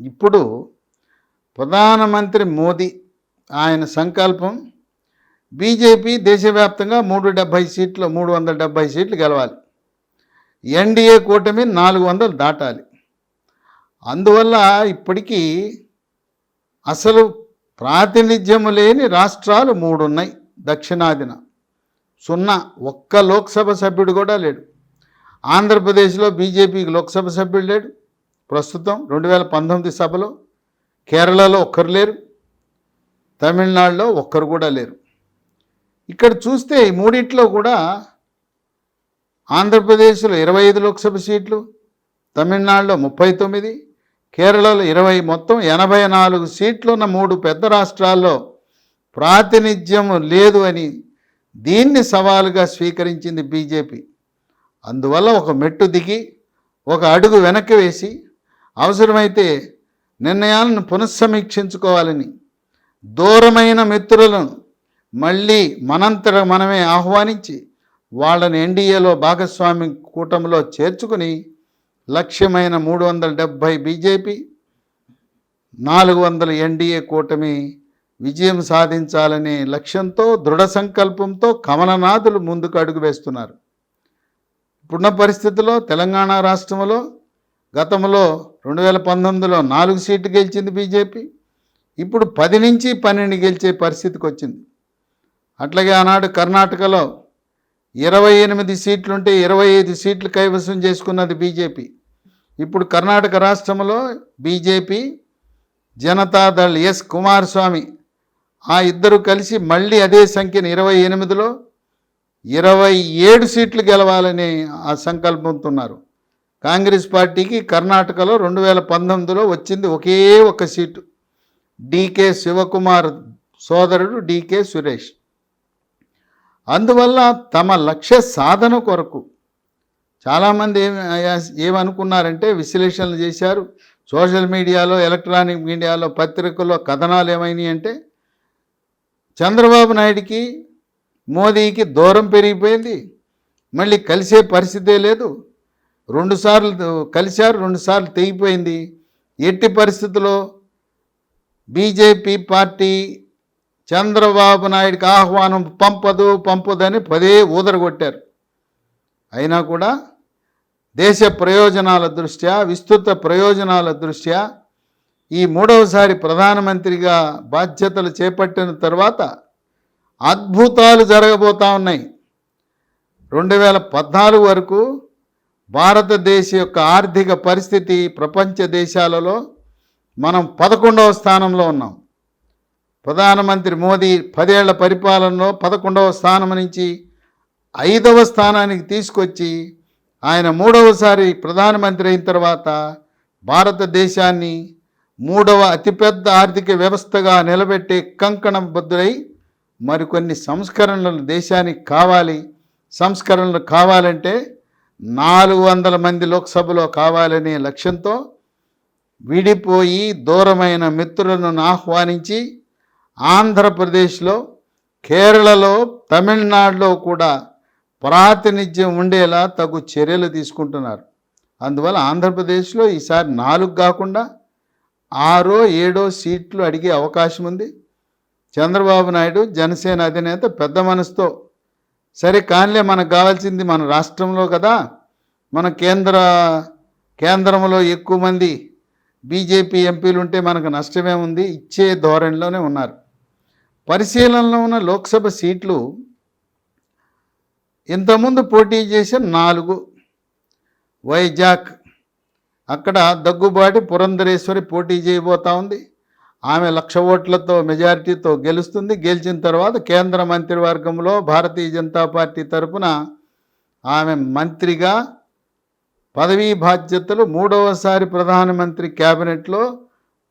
ఇప్పుడు ప్రధానమంత్రి మోదీ ఆయన సంకల్పం బీజేపీ దేశవ్యాప్తంగా మూడు డెబ్భై సీట్లు మూడు వందల డెబ్భై సీట్లు గెలవాలి. ఎన్డీఏ కూటమి నాలుగు వందలు దాటాలి. అందువల్ల ఇప్పటికీ అసలు ప్రాతినిధ్యం లేని రాష్ట్రాలు మూడు ఉన్నాయి దక్షిణాదిన. సున్నా ఒక్క లోక్సభ సభ్యుడు కూడా లేడు. ఆంధ్రప్రదేశ్లో బీజేపీకి లోక్సభ సభ్యుడు లేడు. ప్రస్తుతం రెండు వేల పంతొమ్మిది సభలో కేరళలో ఒక్కరు లేరు తమిళనాడులో ఒక్కరు కూడా లేరు. ఇక్కడ చూస్తే ఈ మూడిట్లో కూడా ఆంధ్రప్రదేశ్లో ఇరవై ఐదు లోక్సభ సీట్లు తమిళనాడులో ముప్పై తొమ్మిది కేరళలో ఇరవై మొత్తం ఎనభై నాలుగు సీట్లు ఉన్న మూడు పెద్ద రాష్ట్రాల్లో ప్రాతినిధ్యం లేదు అని దీన్ని సవాలుగా స్వీకరించింది బీజేపీ. అందువల్ల ఒక మెట్టు దిగి ఒక అడుగు వెనక్కి వేసి అవసరమైతే నిర్ణయాలను పునఃసమీక్షించుకోవాలని దూరమైన మిత్రులను మళ్ళీ మనంతట మనమే ఆహ్వానించి వాళ్ళని ఎన్డీఏలో భాగస్వామి కూటమిలో చేర్చుకుని లక్ష్యమైన మూడు వందల డెబ్భై బీజేపీ నాలుగు వందల ఎన్డీఏ కూటమి విజయం సాధించాలనే లక్ష్యంతో దృఢ సంకల్పంతో కమలనాథులు ముందుకు అడుగు వేస్తున్నారు. ఇప్పుడున్న పరిస్థితుల్లో తెలంగాణ రాష్ట్రంలో గతంలో రెండు వేల పంతొమ్మిదిలో నాలుగు సీట్లు గెలిచింది బీజేపీ. ఇప్పుడు పది నుంచి పన్నెండు గెలిచే పరిస్థితికి వచ్చింది. అట్లాగే ఆనాడు కర్ణాటకలో ఇరవై ఎనిమిది సీట్లుంటే ఇరవై ఐదు సీట్లు కైవసం చేసుకున్నది బీజేపీ. ఇప్పుడు కర్ణాటక రాష్ట్రంలో బీజేపీ జనతాదళ్ ఎస్ కుమారస్వామి ఆ ఇద్దరు కలిసి మళ్ళీ అదే సంఖ్యను ఇరవై ఎనిమిదిలో ఇరవై ఏడు సీట్లు గెలవాలని ఆ సంకల్పంతో ఉన్నారు. కాంగ్రెస్ పార్టీకి కర్ణాటకలో రెండు వేల పంతొమ్మిదిలో వచ్చింది ఒకే ఒక సీటు. డీకే శివకుమార్ సోదరుడు డీకే సురేష్. అందువల్ల తమ లక్ష్య సాధన కొరకు చాలామంది ఏమనుకున్నారంటే విశ్లేషణలు చేశారు. సోషల్ మీడియాలో ఎలక్ట్రానిక్ మీడియాలో పత్రికల్లో కథనాలు ఏమైనాయి అంటే చంద్రబాబు నాయుడికి మోదీకి దూరం పెరిగిపోయింది. మళ్ళీ కలిసే పరిస్థితే లేదు. రెండుసార్లు కలిశారు రెండుసార్లు తెగిపోయింది. ఎట్టి పరిస్థితుల్లో బీజేపీ పార్టీ చంద్రబాబు నాయుడికి ఆహ్వానం పంపదు పంపదని పదే ఊదరగొట్టారు. అయినా కూడా దేశ ప్రయోజనాల దృష్ట్యా విస్తృత ప్రయోజనాల దృష్ట్యా ఈ మూడవసారి ప్రధానమంత్రిగా బాధ్యతలు చేపట్టిన తర్వాత అద్భుతాలు జరగబోతా ఉన్నాయి. రెండు వేల పద్నాలుగు వరకు భారతదేశ యొక్క ఆర్థిక పరిస్థితి ప్రపంచ దేశాలలో మనం పదకొండవ స్థానంలో ఉన్నాం. ప్రధానమంత్రి మోదీ పదేళ్ళ పరిపాలనలో పదకొండవ స్థానం నుంచి ఐదవ స్థానానికి తీసుకొచ్చి ఆయన మూడవసారి ప్రధానమంత్రి అయిన తర్వాత భారతదేశాన్ని మూడవ అతిపెద్ద ఆర్థిక వ్యవస్థగా నిలబెట్టే కంకణబద్ధులై మరికొన్ని సంస్కరణలు దేశానికి కావాలి సంస్కరణలు కావాలంటే నాలుగు వందల మంది లోక్సభలో కావాలనే లక్ష్యంతో విడిపోయి దూరమైన మిత్రులను ఆహ్వానించి ఆంధ్రప్రదేశ్లో కేరళలో తమిళనాడులో కూడా ప్రాతినిధ్యం ఉండేలా తగు చర్యలు తీసుకుంటున్నారు. అందువల్ల ఆంధ్రప్రదేశ్లో ఈసారి నాలుగు కాకుండా ఆరో ఏడో సీట్లు అడిగే అవకాశం ఉంది చంద్రబాబు నాయుడు జనసేన అధినేత పెద్ద మనసుతో సరే కానిలే మనకు కావాల్సింది మన రాష్ట్రంలో కదా. మన కేంద్ర కేంద్రంలో ఎక్కువ మంది బీజేపీ ఎంపీలు ఉంటే మనకు నష్టమే ఉంది. ఇచ్చే ధోరణిలోనే ఉన్నారు. పరిశీలనలో ఉన్న లోక్సభ సీట్లు ఇంతకుముందు పోటీ చేసిన నాలుగు. వైజాగ్ అక్కడ దగ్గుబాటి పురంధరేశ్వరి పోటీ చేయబోతా ఉంది. ఆమె లక్ష ఓట్లతో మెజారిటీతో గెలుస్తుంది. గెలిచిన తర్వాత కేంద్ర మంత్రివర్గంలో భారతీయ జనతా పార్టీ తరపున ఆమె మంత్రిగా పదవీ బాధ్యతలు మూడవసారి ప్రధానమంత్రి క్యాబినెట్లో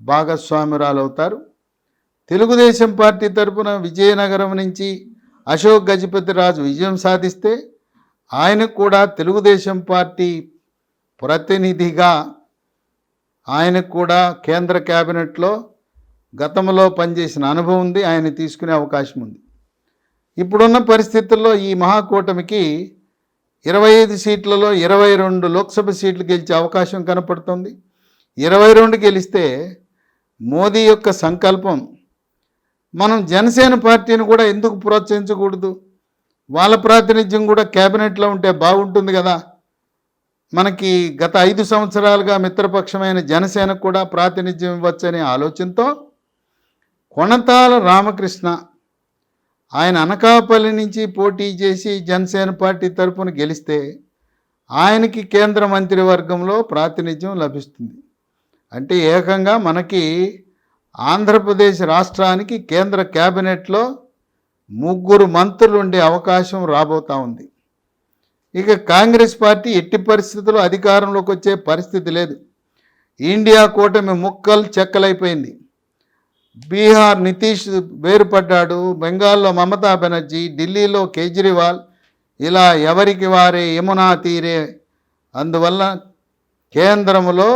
భాగస్వామురాలవుతారు. తెలుగుదేశం పార్టీ తరపున విజయనగరం నుంచి అశోక్ గజపతిరాజు విజయం సాధిస్తే ఆయనకు కూడా తెలుగుదేశం పార్టీ ప్రతినిధిగా ఆయనకు కూడా కేంద్ర క్యాబినెట్లో గతంలో పనిచేసిన అనుభవం ఉంది ఆయన తీసుకునే అవకాశం ఉంది. ఇప్పుడున్న పరిస్థితుల్లో ఈ మహాకూటమికి ఇరవై ఐదు సీట్లలో ఇరవై రెండు లోక్సభ సీట్లు గెలిచే అవకాశం కనపడుతుంది. ఇరవై రెండు గెలిస్తే మోదీ యొక్క సంకల్పం మనం జనసేన పార్టీని కూడా ఎందుకు ప్రోత్సహించకూడదు? వాళ్ళ ప్రాతినిధ్యం కూడా క్యాబినెట్లో ఉంటే బాగుంటుంది కదా. మనకి గత ఐదు సంవత్సరాలుగా మిత్రపక్షమైన జనసేనకు కూడా ప్రాతినిధ్యం ఇవ్వచ్చనే ఆలోచనతో కొణతాల రామకృష్ణ. ఆయన అనకాపల్లి నుంచి పోటీ చేసి జనసేన పార్టీ తరపున గెలిస్తే ఆయనకి కేంద్ర మంత్రివర్గంలో ప్రాతినిధ్యం లభిస్తుంది. అంటే ఏకంగా మనకి ఆంధ్రప్రదేశ్ రాష్ట్రానికి కేంద్ర క్యాబినెట్లో ముగ్గురు మంత్రులు ఉండే అవకాశం రాబోతా ఉంది. ఇక కాంగ్రెస్ పార్టీ ఎట్టి పరిస్థితుల్లో అధికారంలోకి వచ్చే పరిస్థితి లేదు. ఇండియా కూటమి ముక్కలు చెక్కలైపోయింది. బీహార్ నితీష్ వేరుపడ్డాడు బెంగాల్లో మమతా బెనర్జీ ఢిల్లీలో కేజ్రీవాల్ ఇలా ఎవరికి వారే యమునా తీరే. అందువల్ల కేంద్రంలో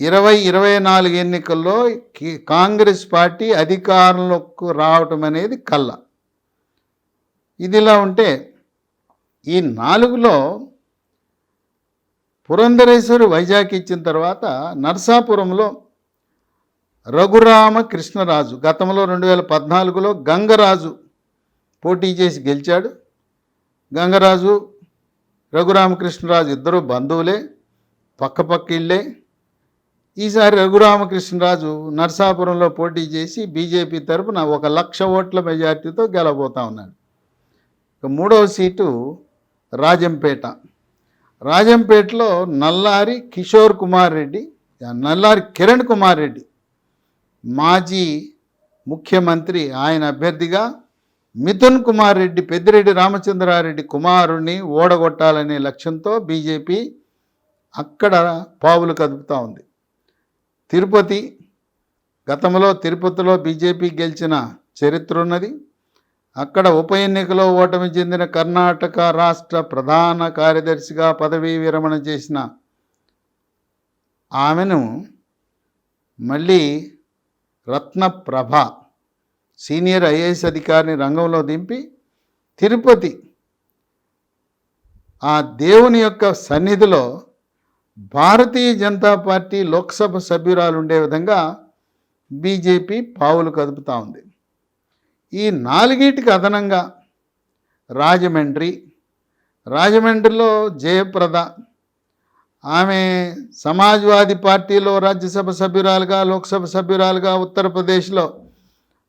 ఇరవై ఇరవై నాలుగు ఎన్నికల్లో కాంగ్రెస్ పార్టీ అధికారంలోకి రావటం అనేది కళ్ళ. ఇదిలా ఉంటే ఈ నాలుగులో పురంధరేశ్వరి వైజాగ్ ఇచ్చిన తర్వాత నర్సాపురంలో రఘురామ కృష్ణరాజు. గతంలో రెండు వేల పద్నాలుగులో గంగరాజు పోటీ చేసి గెలిచాడు. గంగరాజు రఘురామకృష్ణరాజు ఇద్దరు బంధువులే పక్క పక్క ఇళ్ళే ఈసారి రఘురామకృష్ణరాజు నర్సాపురంలో పోటీ చేసి బీజేపీ తరపున ఒక లక్ష ఓట్ల మెజార్టీతో గెలబోతా ఉన్నాడు. ఇక మూడవ సీటు రాజంపేట. రాజంపేటలో నల్లారి కిషోర్ కుమార్ రెడ్డి నల్లారి కిరణ్ కుమార్ రెడ్డి మాజీ ముఖ్యమంత్రి ఆయన అభ్యర్థిగా మిథున్ కుమార్ రెడ్డి పెద్దిరెడ్డి రామచంద్రారెడ్డి కుమారుణ్ణి ఓడగొట్టాలనే లక్ష్యంతో బీజేపీ అక్కడ పావులు కదుపుతూ ఉంది. తిరుపతి గతంలో తిరుపతిలో బీజేపీ గెలిచిన చరిత్ర ఉన్నది. అక్కడ ఉప ఎన్నికలో ఓటమి చెందిన కర్ణాటక రాష్ట్ర ప్రధాన కార్యదర్శిగా పదవీ విరమణ చేసిన ఆమెను మళ్ళీ రత్నప్రభ సీనియర్ ఐఏఎస్ అధికారిని రంగంలో దింపి తిరుపతి ఆ దేవుని యొక్క సన్నిధిలో భారతీయ జనతా పార్టీ లోక్సభ సభ్యురాలు ఉండే విధంగా బీజేపీ పావులు కదుపుతూ ఉంది. ఈ నాలుగిటికి అదనంగా రాజమండ్రి రాజమండ్రిలో జయప్రద ఆమె సమాజ్వాదీ పార్టీలో రాజ్యసభ సభ్యురాలుగా లోక్సభ సభ్యురాలుగా ఉత్తరప్రదేశ్లో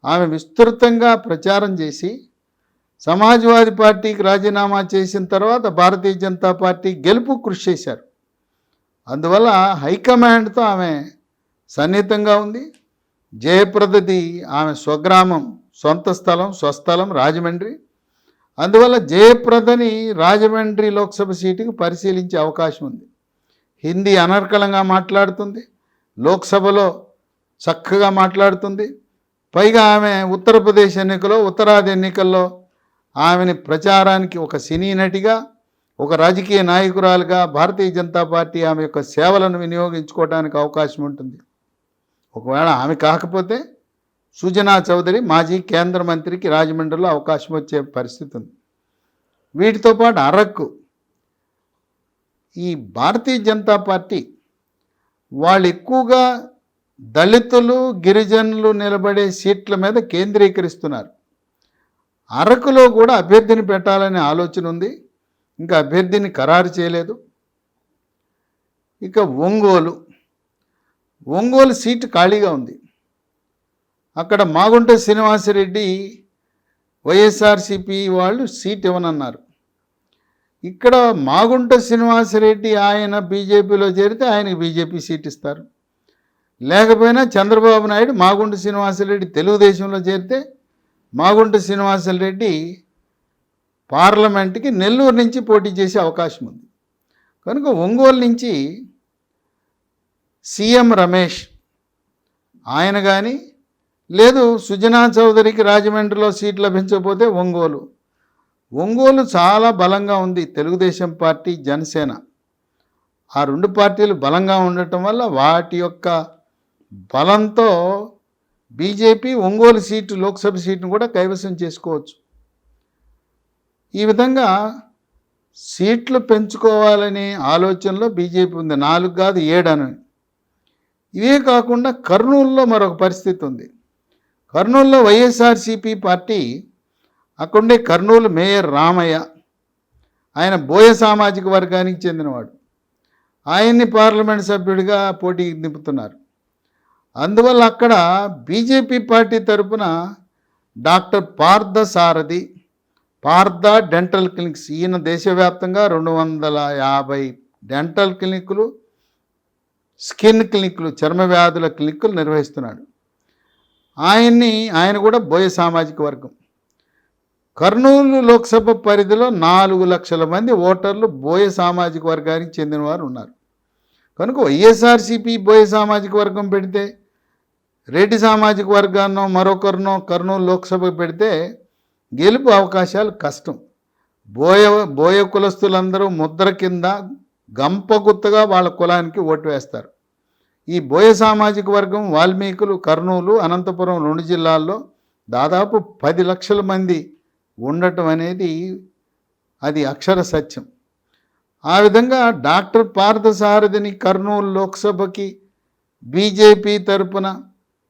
ఆమె విస్తృతంగా ప్రచారం చేసి సమాజ్వాదీ పార్టీకి రాజీనామా చేసిన తర్వాత భారతీయ జనతా పార్టీ గెలుపు కృషి చేశారు. అందువల్ల హైకమాండ్తో ఆమె సన్నిహితంగా ఉంది. జయప్రదది ఆమె స్వగ్రామం సొంత స్థలం స్వస్థలం రాజమండ్రి. అందువల్ల జయప్రదని రాజమండ్రి లోక్సభ సీటుకు పరిశీలించే అవకాశం ఉంది. హిందీ అనర్కలంగా మాట్లాడుతుంది లోక్సభలో చక్కగా మాట్లాడుతుంది. పైగా ఆమె ఉత్తరప్రదేశ్ ఎన్నికలో ఉత్తరాది ఎన్నికల్లో ఆమెని ప్రచారానికి ఒక సినీ నటిగా ఒక రాజకీయ నాయకురాలుగా భారతీయ జనతా పార్టీ ఆమె యొక్క సేవలను వినియోగించుకోవడానికి అవకాశం ఉంటుంది. ఒకవేళ ఆమె కాకపోతే సుజనా చౌదరి మాజీ కేంద్ర మంత్రికి రాజమండ్రిలో అవకాశం వచ్చే పరిస్థితి ఉంది. వీటితో పాటు అరకు ఈ భారతీయ జనతా పార్టీ వాళ్ళు ఎక్కువగా దళితులు గిరిజనులు నిలబడే సీట్ల మీద కేంద్రీకరిస్తున్నారు. అరకులో కూడా అభ్యర్థిని పెట్టాలనే ఆలోచన ఉంది. ఇంకా అభ్యర్థిని ఖరారు చేయలేదు. ఇక ఒంగోలు. ఒంగోలు సీటు ఖాళీగా ఉంది. అక్కడ మాగుంట శ్రీనివాసరెడ్డి వైఎస్ఆర్సిపి వాళ్ళు సీట్ ఇవ్వనన్నారు. ఇక్కడ మాగుంట శ్రీనివాసరెడ్డి ఆయన బీజేపీలో చేరితే ఆయనకి బీజేపీ సీట్ ఇస్తారు. లేకపోయినా చంద్రబాబు నాయుడు మాగుంట శ్రీనివాసరెడ్డి తెలుగుదేశంలో చేరితే మాగుంట శ్రీనివాసరెడ్డి పార్లమెంట్కి నెల్లూరు నుంచి పోటీ చేసే అవకాశం ఉంది. కనుక ఒంగోలు నుంచి సీఎం రమేష్ ఆయన కానీ లేదు సుజనా చౌదరికి రాజమండ్రిలో సీట్ లభించకపోతే ఒంగోలు. ఒంగోలు చాలా బలంగా ఉంది. తెలుగుదేశం పార్టీ జనసేన. ఆ రెండు పార్టీలు బలంగా ఉండటం వల్ల వాటి యొక్క బలంతో బీజేపీ ఒంగోలు సీటు లోక్సభ సీటును కూడా కైవసం చేసుకోవచ్చు. ఈ విధంగా సీట్లు పెంచుకోవాలనే ఆలోచనలో బీజేపీ ఉంది. నాలుగు కాదు ఏడని ఇవే కాకుండా కర్నూలులో మరొక పరిస్థితి ఉంది. కర్నూలులో వైఎస్ఆర్సిపి పార్టీ అక్కడుండే కర్నూలు మేయర్ రామయ్య ఆయన బోయ సామాజిక వర్గానికి చెందినవాడు. ఆయన్ని పార్లమెంట్ సభ్యుడిగా పోటీకి నింపుతున్నారు. అందువల్ల అక్కడ బీజేపీ పార్టీ తరపున doctor Partha Sarathi Partha dental clinics ఈయన దేశవ్యాప్తంగా రెండు వందల యాభై డెంటల్ క్లినిక్లు స్కిన్ క్లినిక్లు చర్మ వ్యాధుల క్లినిక్లు నిర్వహిస్తున్నాడు. ఆయన్ని ఆయన కూడా బోయ సామాజిక వర్గం. కర్నూలు లోక్సభ పరిధిలో నాలుగు లక్షల మంది ఓటర్లు బోయ సామాజిక వర్గానికి చెందినవారు ఉన్నారు. కనుక వైఎస్ఆర్సీపీ బోయ సామాజిక వర్గం పెడితే రెడ్డి సామాజిక వర్గాన్నో మరొకరినో కర్నూలు లోక్సభ పెడితే గెలుపు అవకాశాలు కష్టం. బోయ బోయ కులస్తులందరూ ముద్ర కింద గంపగుత్తగా వాళ్ళ కులానికి ఓటు వేస్తారు. ఈ బోయ సామాజిక వర్గం వాల్మీకులు కర్నూలు అనంతపురం రెండు జిల్లాల్లో దాదాపు పది లక్షల మంది ఉండటం అనేది అది అక్షర సత్యం. ఆ విధంగా డాక్టర్ పార్థసారథిని కర్నూలు లోక్సభకి బీజేపీ తరపున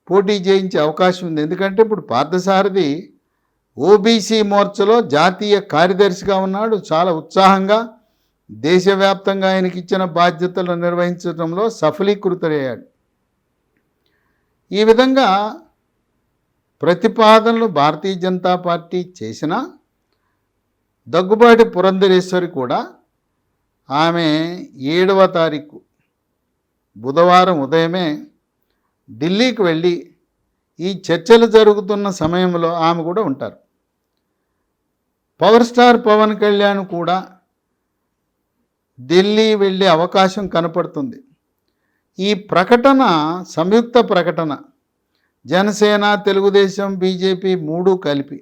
పోటీ చేయించే అవకాశం ఉంది. ఎందుకంటే ఇప్పుడు పార్థసారథి ఓబీసీ మోర్చలో జాతీయ కార్యదర్శిగా ఉన్నాడు. చాలా ఉత్సాహంగా దేశవ్యాప్తంగా ఆయనకి ఇచ్చిన బాధ్యతలు నిర్వహించడంలో సఫలీకృతయ్యాడు ఈ విధంగా ప్రతిపాదనలు భారతీయ జనతా పార్టీ చేసినా దగ్గుబాటి పురంధరేశ్వరి కూడా ఆమె ఏడవ తారీఖు బుధవారం ఉదయమే ఢిల్లీకి వెళ్ళి ఈ చర్చలు జరుగుతున్న సమయంలో ఆమె కూడా ఉంటారు. పవర్ స్టార్ పవన్ కళ్యాణ్ కూడా ఢిల్లీ వెళ్ళే అవకాశం కనపడుతుంది. ఈ ప్రకటన సంయుక్త ప్రకటన జనసేన తెలుగుదేశం బీజేపీ మూడు కలిపి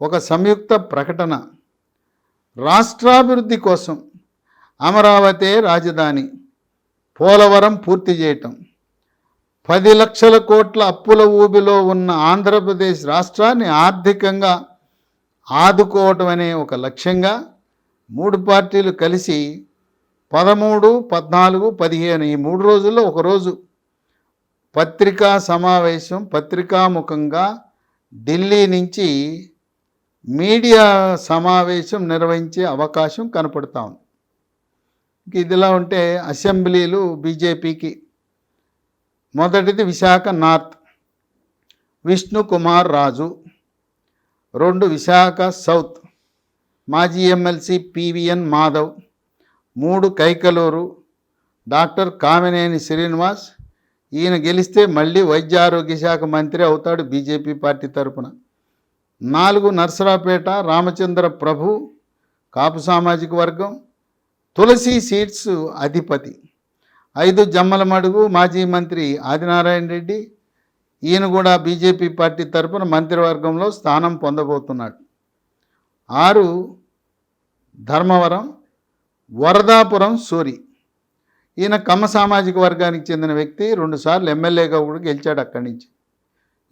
ఒక సంయుక్త ప్రకటన. రాష్ట్రాభివృద్ధి కోసం అమరావతి రాజధాని. పోలవరం పూర్తి చేయటం. పది లక్షల కోట్ల అప్పుల ఊబిలో ఉన్న ఆంధ్రప్రదేశ్ రాష్ట్రాన్ని ఆర్థికంగా ఆదుకోవటం అనే ఒక లక్ష్యంగా మూడు పార్టీలు కలిసి పదమూడు పద్నాలుగు పదిహేను ఈ మూడు రోజుల్లో ఒకరోజు పత్రికా సమావేశం పత్రికాముఖంగా ఢిల్లీ నుంచి మీడియా సమావేశం నిర్వహించే అవకాశం కనపడతా ఉంది. ఇదిలా ఉంటే అసెంబ్లీలు బీజేపీకి మొదటిది విశాఖ నార్త్ విష్ణు కుమార్ రాజు రెండు విశాఖ సౌత్ మాజీ MLC P V N Madhav మూడు కైకలూరు డాక్టర్ కామినేని శ్రీనివాస్ ఈయన గెలిస్తే మళ్ళీ వైద్య ఆరోగ్య శాఖ మంత్రి అవుతాడు బీజేపీ పార్టీ తరపున. నాలుగు నర్సరాపేట రామచంద్ర ప్రభు కాపు సామాజిక వర్గం తులసి సీట్స్ అధిపతి. ఐదు జమ్మలమడుగు మాజీ మంత్రి ఆదినారాయణ రెడ్డి ఈయన కూడా బీజేపీ పార్టీ తరపున మంత్రివర్గంలో స్థానం పొందబోతున్నాడు. ఆరు ధర్మవరం వరదాపురం సూరి. ఈయన కమ్మ సామాజిక వర్గానికి చెందిన వ్యక్తి రెండుసార్లు ఎమ్మెల్యేగా కూడా గెలిచాడు అక్కడి నుంచి.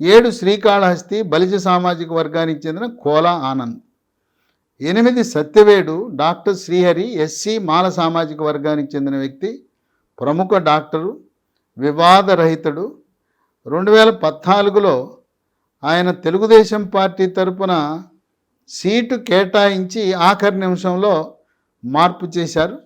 ఏడు శ్రీకాళహస్తి బలిజ సామాజిక వర్గానికి చెందిన కోలా ఆనంద్. ఎనిమిది సత్యవేడు డాక్టర్ శ్రీహరి ఎస్సీ మాల సామాజిక వర్గానికి చెందిన వ్యక్తి ప్రముఖ డాక్టరు వివాదరహితుడు. రెండు వేల పద్నాలుగులో ఆయన తెలుగుదేశం పార్టీ తరపున సీటు కేటాయించి ఆఖరి నిమిషంలో మార్పు చేశారు.